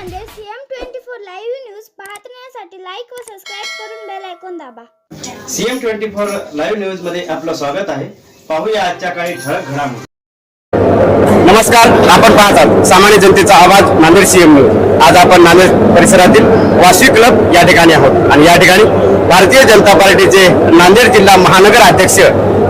Nanded CM twenty four live news पाहण्यासाठी like व subscribe करून बेल ऐकून दाबा. सीएम ट्वेंटी फोर लाईव्ह न्यूजमध्ये आपलं स्वागत आहे. पाहूया आजच्या काही ठळक घडामोडी. नमस्कार आपण पाहतात सामान्य जनतेचा आवाज नांदेड सीएम न्यूज आज आपण नांदेड परिसरातील वाशी क्लब या ठिकाणी आहोत. आणि या ठिकाणी भारतीय जनता पार्टीचे नांदेड जिल्हा महानगर अध्यक्ष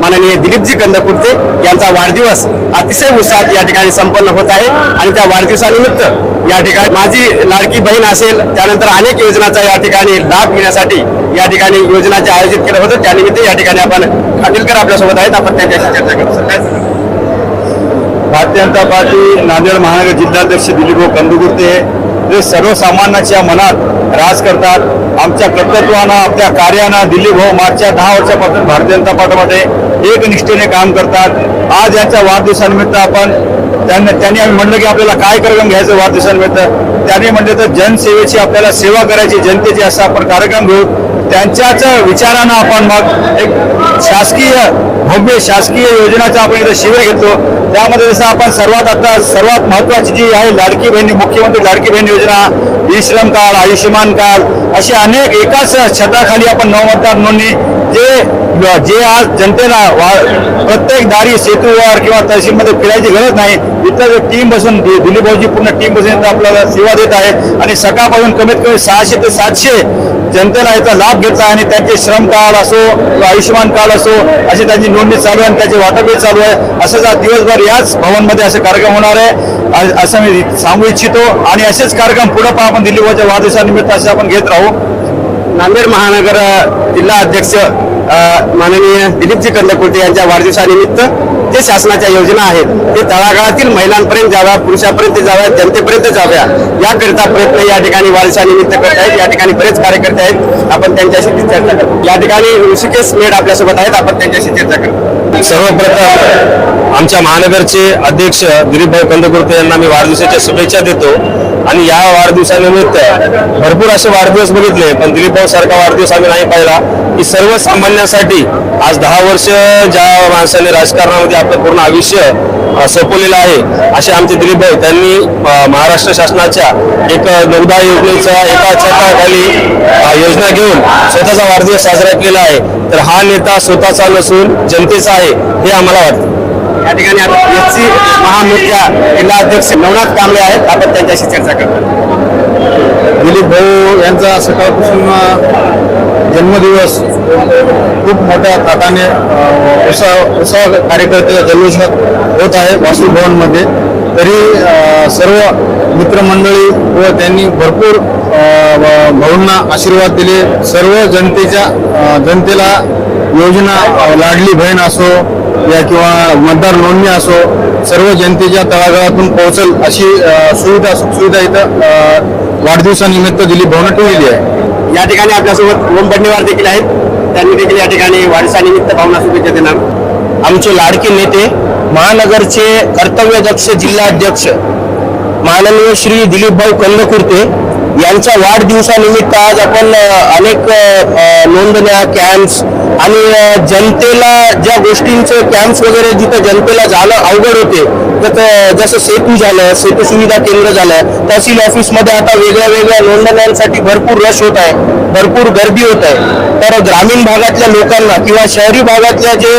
माननीय दिलीपजी कंदकुर्ते यांचा वाढदिवस अतिशय उत्साहात या ठिकाणी संपन्न होत आहे. आणि त्या वाढदिवसानिमित्त या ठिकाणी माझी लाडकी बहीण असेल त्यानंतर अनेक योजनांचा या ठिकाणी लाभ घेण्यासाठी या ठिकाणी योजनाचे आयोजित केलं होतं. त्यानिमित्त या ठिकाणी आपण खाटीलकर आपल्यासोबत आहेत. आपण त्यांच्याशी चर्चा करू. सर भारतीय जनता पार्टी नांदेड महानगर जिल्हाध्यक्ष दिलीपभाऊ कंदुकुर्ते जे सर्वसामान्यांच्या मनात राज करतात. आमच्या कर्तृत्वानं आपल्या कार्यानं दिलीपभाऊ मागच्या दहा वर्षापासून भारतीय जनता पार्टीमध्ये एकनिष्ठेने काम करतात. आज यांच्या वाढदिवसानिमित्त आपण त्यांना त्यांनी आम्ही म्हणलं की आपल्याला काय कार्यक्रम घ्यायचं वाढदिवसानिमित्त? त्यांनी म्हणले तर जनसेवेची आपल्याला सेवा करायची जनतेची असा आपण कार्यक्रम घेऊ. त्यांच्याच विचारानं आपण मग एक शासकीय भव्य शासकीय योजनाचा आपण इथं शिबिर घेतो. त्यामध्ये जसं आपण सर्वात आता सर्वात महत्वाची जी आहे लाडकी बहिणी मुख्यमंत्री लाडकी बहीण योजना ई श्रम कार्ड आयुष्यमान कार्ड अशी अनेक एकाच छताखाली आपण नवमतदार नोंदणी जे जे आज जनतेला वा- प्रत्येक दारी सेतूवर किंवा तहसीलमध्ये फिरायची गरज नाही इथं टीम बसून दि- दिलीप भाऊजी पूर्ण टीम बसून आपल्याला सेवा देत आहे आणि सकाळपासून कमीत कमी सहाशे ते सातशे जनतेला याचा लाभ घेतला आणि त्यांचे श्रम कार्ड असो किंवा आयुष्यमान कार्ड असो अशी त्यांची नोंदणी चालू आहे आणि त्याचे वाटपही चालू आहे. असंच आज दिवसभर याच भवनमध्ये असे कार्यक्रम होणार आहे. असं मी सांगू इच्छितो. आणि असेच कार्यक्रम पुढे पण आपण दिल्ली भाऊच्या वाढदिवसानिमित्त असे आपण घेत राहू. नांदेड महानगर जिल्हा अध्यक्ष माननीय दिलीपजी कंदकुर्ते यांच्या वाढदिवसानिमित्त जे शासनाच्या योजना आहेत ते तळागाळातील महिलांपर्यंत जाव्या पुरुषापर्यंत जाव्या जनतेपर्यंत जाव्या याकरिता प्रयत्न या ठिकाणी वाढदिवसानिमित्त करत आहेत. या ठिकाणी बरेच कार्यकर्ते आहेत. आपण त्यांच्याशी चर्चा करतो. या ठिकाणी ऋषिकेश मेड आपल्यासोबत आहेत. आपण त्यांच्याशी चर्चा करतो. सर्वप्रथम आमच्या महानगरचे अध्यक्ष दिलीपभाऊ कंदकुर्ते यांना मी वाढदिवसाच्या शुभेच्छा देतो. आणि या वाढदिवसानिमित्त भरपूर असे वाढदिवस बघितले पण दिलीपभाऊ सारखा वाढदिवस आम्ही नाही पाहिला. की सर्वसामान्यांसाठी आज दहा वर्ष ज्या माणसाने राजकारणामध्ये आपलं पूर्ण आयुष्य सोपवलेलं आहे असे आमचे दिलीप भाऊ त्यांनी महाराष्ट्र शासनाच्या एक नवदा योजनेचा एका छताखाली योजना घेऊन स्वतःचा वाढदिवस साजरा केला आहे. तर हा नेता स्वतःचा नसून जनतेचा आहे हे आम्हाला वाटतं. या ठिकाणी आता एससी महामोर्चा जिल्हा अध्यक्ष नवनाथ कांबळे आहेत. आपण त्यांच्याशी चर्चा करतो. दिलीप भाऊ यांचा सकाळपासून जन्मदिवस. खूप मोठ्या थाटाने उत्साह उत्साह कार्यकर्ते जल्लोष होत आहे वासू भवनमध्ये तरी सर्व मित्रमंडळी व त्यांनी भरपूर भाऊंना आशीर्वाद दिले. सर्व जनतेच्या जनतेला योजना लाडली बहीण असो या किंवा मतदार नोंदणी असो सर्व जनतेच्या तळागाळातून पोहोचल अशी अ, सुविधा सुखसुविधा इथं वाढदिवसानिमित्त दिली भवन ठेवलेली आहे. या ठिकाणी आपल्यासोबत ओम बंडेवार देखील आहेत. त्यांनी देखील या ठिकाणी वाढदिवसानिमित्त भावना शुभेच्छा देणार. आमचे लाडके नेते महानगरचे कर्तव्यदक्ष जिल्हाध्यक्ष माननीय श्री दिलीपभाऊ कंदकुर्ते यांच्या वाढदिवसानिमित्त आज आपण अनेक नोंदण्या कॅम्प्स आणि जनतेला ज्या गोष्टींचं कॅम्प्स वगैरे जिथं जनतेला जाणं अवघड होते जसं सेतू झालं सेतू सुविधा केंद्र झालं तहसील ऑफिसमध्ये आता वेगळ्या वेगळ्या नोंदण्यांसाठी भरपूर रश होत आहे भरपूर गर्दी होत आहे. तर ग्रामीण भागातल्या लोकांना किंवा शहरी भागातल्या जे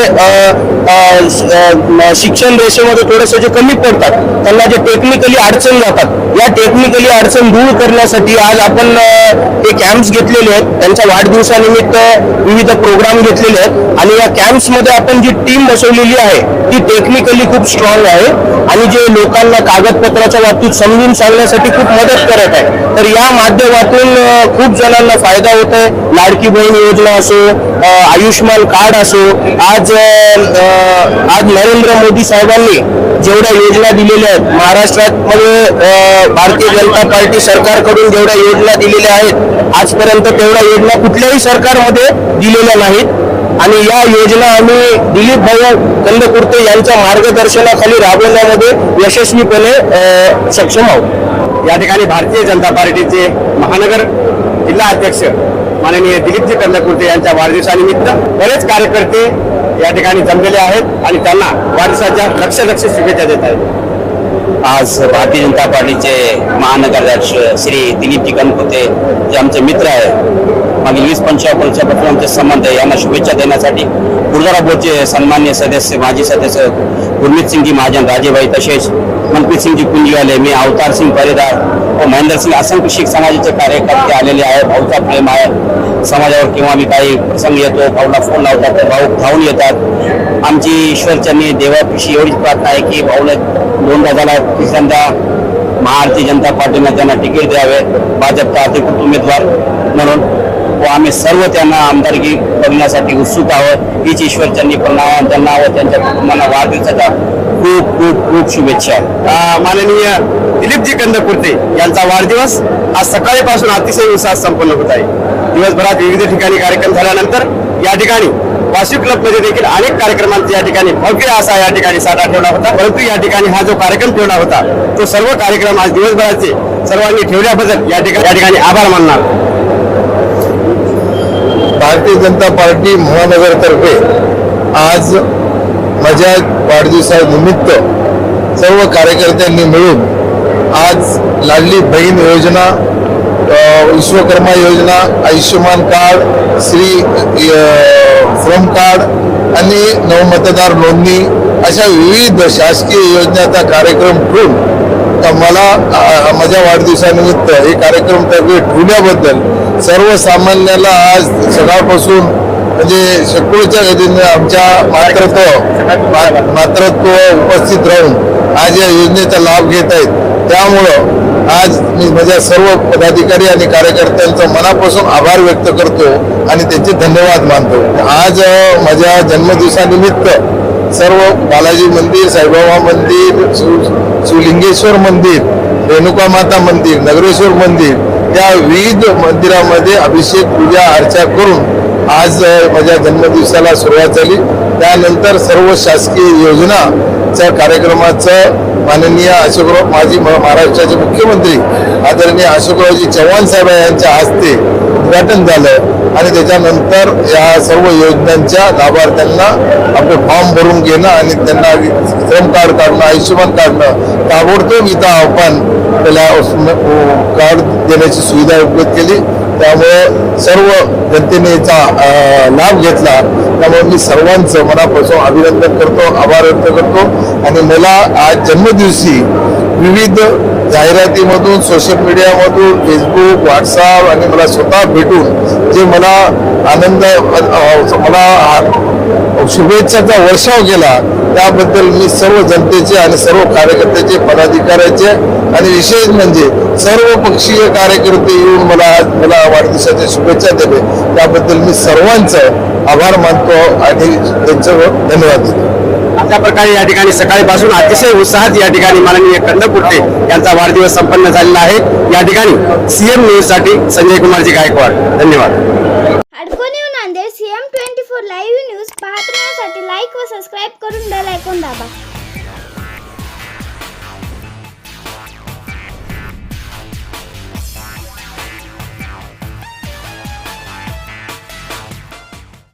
शिक्षण रेषेमध्ये थोडेसे जे कमी पडतात त्यांना जे टेक्निकली अडचण जातात या टेक्निकली अडचण दूर करण्यासाठी आज आपण ते हे कॅम्प्स घेतलेले आहेत. त्यांच्या वाढदिवसानिमित्त विविध प्रोग्राम घेतलेले आहेत. आणि या कॅम्प्समध्ये आपण जी टीम बसवलेली आहे ती टेक्निकली खूप स्ट्रॉंग आहे. आणि जे लोकांना कागदपत्राच्या बाबतीत समजून सांगण्यासाठी खूप मदत करत आहे. तर या माध्यमातून खूप जणांना फायदा होत आहे. लाडकी बहीण योजना असो आयुष्मान आयुष्यमान कार्ड असो आज आज नरेंद्र मोदी साहेबांनी जेवढ्या योजना दिलेल्या आहेत महाराष्ट्रात मध्ये भारतीय जनता पार्टी सरकारकडून जेवढ्या योजना दिलेल्या आहेत आजपर्यंत तेवढ्या योजना कुठल्याही सरकारमध्ये दिलेल्या नाहीत. आणि या योजना आम्ही दिलीप भाऊ कंदकुर्ते यांच्या मार्गदर्शनाखाली राबवण्यामध्ये यशस्वीपणे सक्षम आहोत. या ठिकाणी भारतीय जनता पार्टीचे महानगर जिल्हा अध्यक्ष माननीय दिलीपजी कंदकुर्ते यांच्या वाढदिवसानिमित्त बरेच कार्यकर्ते या ठिकाणी जमलेले आहेत आणि त्यांना वाढदिवसाच्या लक्ष लक्ष शुभेच्छा देत आहेत. आज भारतीय जनता पार्टीचे महानगराध्यक्ष श्री दिलीपजी कनपुते जे आमचे मित्र आहे मागील वीस पंचवीस वर्षापासून आमचे संबंध आहे. यांना शुभेच्छा देण्यासाठी गुरुद्वारा बोर्डचे सन्मान्य सदस्य माजी सदस्य गुरमीत सिंगजी महाजन राजेबाई तसेच मनप्रीत सिंगजी कुंजीवाले मी अवतार सिंग परेदार व महेंद्र सिंग असंख्य शीख समाजाचे कार्यकर्ते आलेले आहे भाऊचा प्रेम आहे समाजावर किंवा मी काही प्रसंग येतो भाऊला फोन लावतात तर भाऊ धावून येतात. आमची ईश्वरचरणी देवापिशी एवढीच प्रार्थना आहे की भाऊला दोनदा झाला तिसऱ्यांदा भारतीय जनता पार्टीनं त्यांना तिकीट द्यावे. भाजपचा अधिकृत उमेदवार म्हणून व आम्ही सर्व त्यांना आमदारकी बघण्यासाठी उत्सुक आहोत. हीच ईश्वरचरणी प्रणाम त्यांना व त्यांच्या कुटुंबांना वाढदिवसाच्या खूप खूप खूप शुभेच्छा. माननीय दिलीपजी कंदकुर्ते यांचा वाढदिवस आज सकाळीपासून अतिशय उत्साहात संपन्न होत आहे. दिवसभरात विविध ठिकाणी कार्यक्रम झाल्यानंतर या ठिकाणी वाशी क्लबमध्ये देखील अनेक कार्यक्रमांचा या ठिकाणी भव्य असा या ठिकाणी साठा ठेवला होता. परंतु या ठिकाणी हा जो कार्यक्रम ठेवला होता तो सर्व कार्यक्रम आज दिवसभराचे सर्वांनी ठेवल्याबद्दल या ठिकाणी या ठिकाणी आभार मानणार. भारतीय जनता पार्टी महानगरतर्फे आज माझ्या वाढदिवसानिमित्त सर्व कार्यकर्त्यांनी मिळून आज लाडली बहीण योजना विश्वकर्मा योजना आयुष्यमान कार्ड श्री श्रम कार्ड आणि नवमतदार नोंदणी अशा विविध शासकीय योजनाचा कार्यक्रम ठेवून मला माझ्या वाढदिवसानिमित्त हे कार्यक्रम तर्फे ठेवण्याबद्दल सर्वसामान्याला आज सकाळपासून म्हणजे शेकडोच्या गतीने आमच्या मातृत्व मा- मातृत्व उपस्थित राहून आज या योजनेचा लाभ घेत आहेत. त्यामुळं आज मी माझ्या सर्व पदाधिकारी आणि कार्यकर्त्यांचा मनापासून आभार व्यक्त करतो आणि त्यांचे धन्यवाद मानतो. आज माझ्या जन्मदिवसानिमित्त सर्व बालाजी मंदिर साईबाबा मंदिर सु शिवलिंगेश्वर मंदिर रेणुका माता मंदिर नगरेश्वर मंदिर त्या विविध मंदिरामध्ये अभिषेक पूजा अर्चा करून आज माझ्या जन्मदिवसाला सुरुवात झाली. त्यानंतर सर्व शासकीय योजनाच्या कार्यक्रमाचं माननीय अशोकराव माजी म- महाराष्ट्राचे मुख्यमंत्री आदरणीय अशोकरावजी चव्हाण साहेब यांच्या हस्ते उद्घाटन झालं. आणि त्याच्यानंतर या सर्व योजनांच्या लाभार्थ्यांना आपले फॉर्म भरून घेणं आणि त्यांना श्रम कार्ड काढणं आयुष्यमान काढणं ताबडतोब इथं आपण त्याला कार्ड देण्याची सुविधा उपलब्ध केली. त्यामुळे सर्व जनतेने याचा लाभ घेतला. त्यामुळे मी सर्वांचं मनापासून अभिनंदन करतो आभार व्यक्त करतो. आणि मला आज जन्मदिवशी विविध जाहिरातीमधून सोशल मीडियामधून फेसबुक व्हॉट्सअप आणि मला स्वतः भेटून जे मला आनंद मला शुभेच्छाचा वर्षाव केला त्याबद्दल मी सर्व जनतेचे आणि सर्व कार्यकर्त्याचे पदाधिकाऱ्याचे आणि विशेष म्हणजे सर्व पक्षीय कार्यकर्ते येऊन मला आज मला वाढदिवसाच्या शुभेच्छा दिले त्याबद्दल मी सर्वांचं आभार मानतो आणि त्यांचं धन्यवाद देतो. अशा प्रकारे या ठिकाणी सकाळीपासून अतिशय उत्साहात या ठिकाणी माननीय कंदकुर्ते यांचा वाढदिवस संपन्न झालेला आहे. या ठिकाणी सीएम न्यूजसाठी संजय कुमारजी गायकवाड. धन्यवाद.